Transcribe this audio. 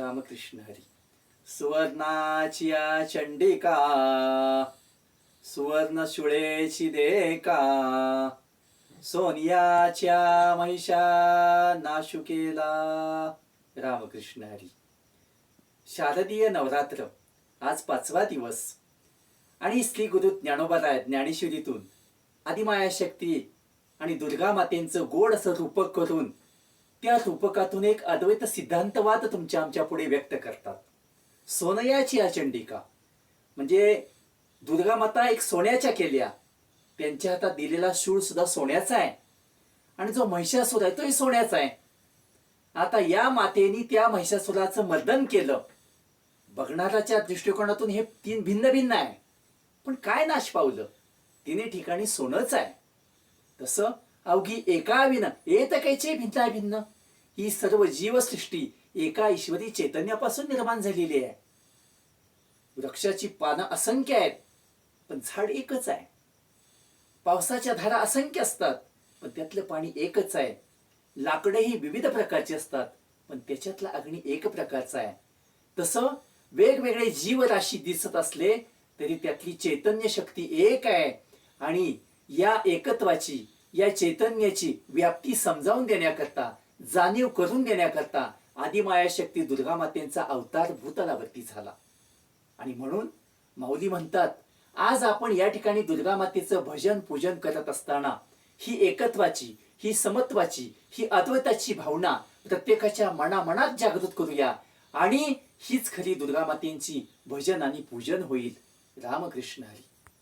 रामकृष्ण हरी सुवर्णाची चंडिका सुवर्ण शुळेची देका सोनियाच्या महिषा नाशुकेला रामकृष्ण हरी शारदीय नवरात्र आज पाचवा दिवस. आणि श्री गुरु ज्ञानोबाराय ज्ञानेश्वरीतून आदिमाया शक्ती आणि दुर्गा मातेंचं गोड असं रूपक करून त्या रूपकातून एक अद्वैत सिद्धांतवाद तुमच्या आमच्या पुढे व्यक्त करतात. सोनयाची आचंडिका. म्हणजे दुर्गा माता एक सोन्याच्या केल्या. त्यांच्या हातात दिलेला शूळ सुद्धा सोन्याचा आहे. आणि जो महिषासूर आहे तोही सोन्याचा आहे. आता या मातेनी त्या महिषासुराचं मर्दन केलं. बघणाराच्या दृष्टिकोनातून हे तीन भिन्न भिन्न आहे. पण काय नाश पावलं? तिने ठिकाणी सोनंच आहे. तसं अवघी एका विन येत भिन्ना भिन्न ही सर्व जीवसृष्टी एका ईश्वरी चैतन्यापासून निर्माण झालेली आहे. वृक्षाची पानं असंख्य आहेत पण झाड एकच आहे. पावसाच्या धारा असंख्य असतात पण त्यातलं पाणी एकच आहे. लाकडेही विविध प्रकारची असतात पण त्याच्यातला अग्नी एक प्रकारचा आहे. तसं वेगवेगळे जीवराशी दिसत असले तरी त्यातली चैतन्य शक्ती एक आहे. आणि या एकत्वाची या चैतन्याची व्याप्ती समजावून देण्याकरता जाणीव करून देण्याकरता आदिमाया शक्ती दुर्गा मातेंचा अवतार भूतलावरती झाला. आणि म्हणून माऊली म्हणतात आज आपण या ठिकाणी दुर्गा मातेचं भजन पूजन करत असताना ही एकत्वाची ही समत्वाची ही अद्वैताची भावना प्रत्येकाच्या मनामनात जागृत करूया आणि हीच खरी दुर्गा मातेंची भजन आणि पूजन होईल. रामकृष्ण हरी.